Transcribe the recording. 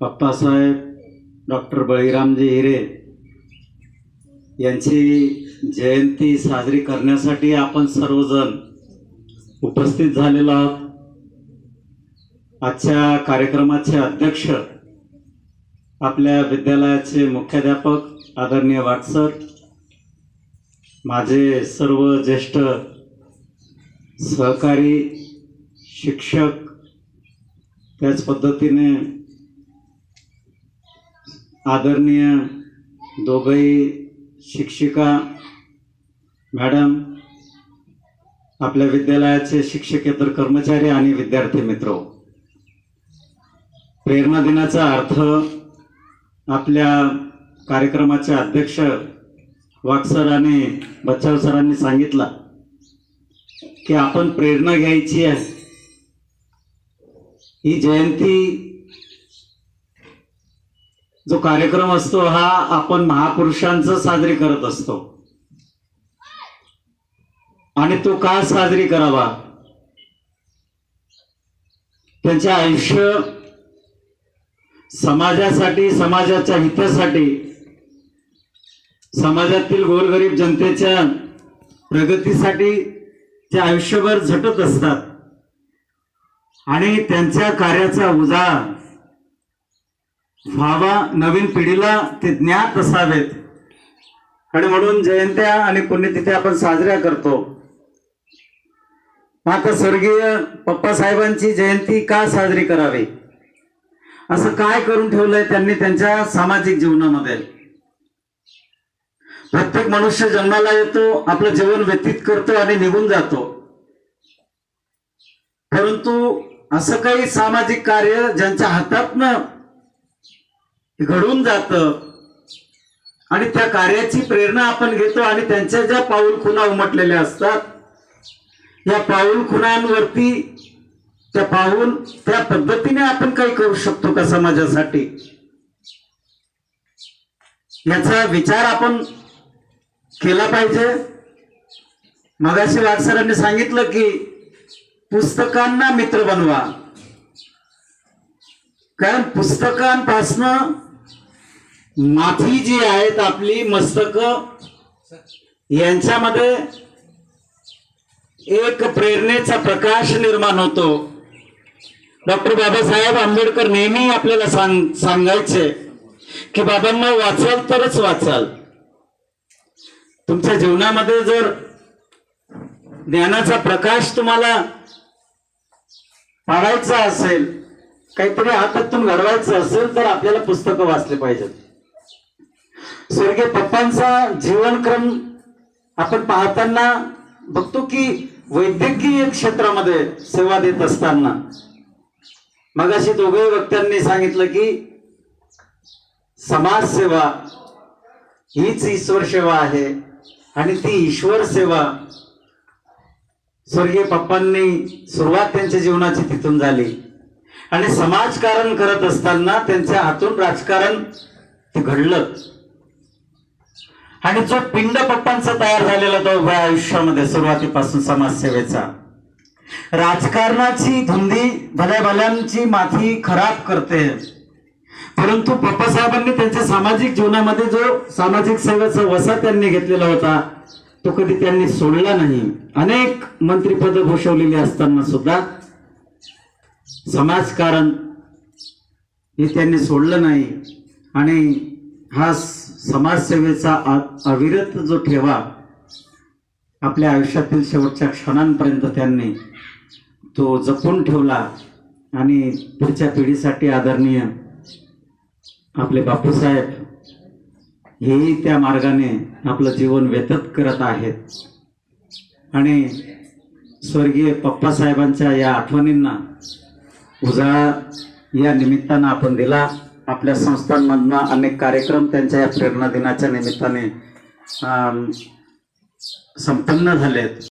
पप्पासाहेब doctor Baliramji हिरे यांची जयंती साजरी करण्यासाठी आपण सर्वजण उपस्थित झालेलो आहोत. आजच्या कार्यक्रमाचे अध्यक्ष आपल्या विद्यालयाचे मुख्याध्यापक आदरणीय वाटसर माझे सर्व ज्येष्ठ सहकारी शिक्षक त्याच पद्धतीने आदरणीय दोघही शिक्षिका मॅडम आपल्या विद्यालयाचे शिक्षकेतर कर्मचारी आणि विद्यार्थी मित्र. प्रेरणा दिनाचा अर्थ आपल्या कार्यक्रमाचे अध्यक्ष वाक्सर आणि बच्चाव सरांनी सांगितला की आपण प्रेरणा घ्यायची आहे. ही जयंती जो कार्यक्रम असतो हा आपण महापुरुषांचा साजरी करत असतो. आणि तो का साजरी करावा? त्यांचे आयुष्य समाजासाठी समाजाच्या हितासाठी समाजातील गोरगरीब जनतेच्या प्रगतीसाठी ते आयुष्यभर झटत असतात. आणि त्यांच्या कार्याचा उजाळा व्हावा नवीन पिढीला ते ज्ञात असावेत. आणि म्हणून जयंत्या आणि पुण्यतिथ्या आपण साजऱ्या करतो. आता स्वर्गीय पप्पासाहेबांची जयंती का साजरी करावी? असं काय करून ठेवलंय त्यांनी त्यांच्या सामाजिक जीवनामध्ये? प्रत्येक मनुष्य जन्माला येतो आपलं जीवन व्यतीत करतो आणि निघून जातो. परंतु असं काही सामाजिक कार्य ज्यांच्या हातातनं घडून जातं. आणि त्या कार्याची प्रेरणा आपण घेतो आणि त्यांच्या ज्या पाऊल खुणा उमटलेल्या असतात या पाऊल खुणांवरती त्या पाहून त्या पद्धतीने आपण काही करू शकतो का समाजासाठी? याचा विचार आपण केला पाहिजे. मगाशी वाटसरांनी सांगितलं की पुस्तकांना मित्र बनवा. कारण पुस्तकांपासनं माथी जी आहेत आपली मस्तक यांच्यामध्ये एक प्रेरणेचा प्रकाश निर्माण होतो. डॉक्टर बाबासाहेब आंबेडकर नेहमी आपल्याला सांग सांगायचे की बाबांना वाचाल तरच वाचाल. तुमच्या जीवनामध्ये जर ज्ञानाचा प्रकाश तुम्हाला पाडायचा असेल काहीतरी हातातून घडवायचं असेल तर आपल्याला पुस्तकं वाचले पाहिजेत. स्वर्गीय पप्पांचा जीवनक्रम आपण पाहताना बघतो की वैद्यकीय क्षेत्रामध्ये सेवा देत असताना मगाशी दोघे वक्त्यांनी सांगितलं की समाजसेवा हीच ईश्वर सेवा आहे आणि ती ईश्वर सेवा स्वर्गीय पप्पांनी सुरुवात त्यांच्या जीवनाची तिथून झाली. आणि समाजकारण करत असताना त्यांच्या हातून राजकारण ते घडलं. आणि जो पिंड पप्पांचा तयार झालेला तो उभ्या आयुष्यामध्ये सुरुवातीपासून समाजसेवेचा. राजकारणाची धुंदी भल्या भल्यांची माथी खराब करते. परंतु पप्पासाहेबांनी त्यांच्या सामाजिक जीवनामध्ये जो सामाजिक सेवेचा वसा त्यांनी घेतलेला होता तो कधी त्यांनी सोडला नाही. अनेक मंत्रीपद घोषवलेली असताना सुद्धा समाजकारण हे त्यांनी सोडलं नाही. आणि हा समाजसेवेचा अविरत जो ठेवा आपल्या आयुष्यातील शेवटच्या क्षणांपर्यंत त्यांनी तो जपून ठेवला आणि पुढच्या पिढीसाठी आदरणीय आपले बापूसाहेब हेही त्या मार्गाने आपलं जीवन व्यतत करत आहेत. आणि स्वर्गीय पप्पासाहेबांच्या या आठवणींना उजाळा या निमित्तानं आपण दिला. आपल्या संस्थांमधनं अनेक कार्यक्रम त्यांच्या या प्रेरणा दिनाच्या निमित्ताने संपन्न झालेत.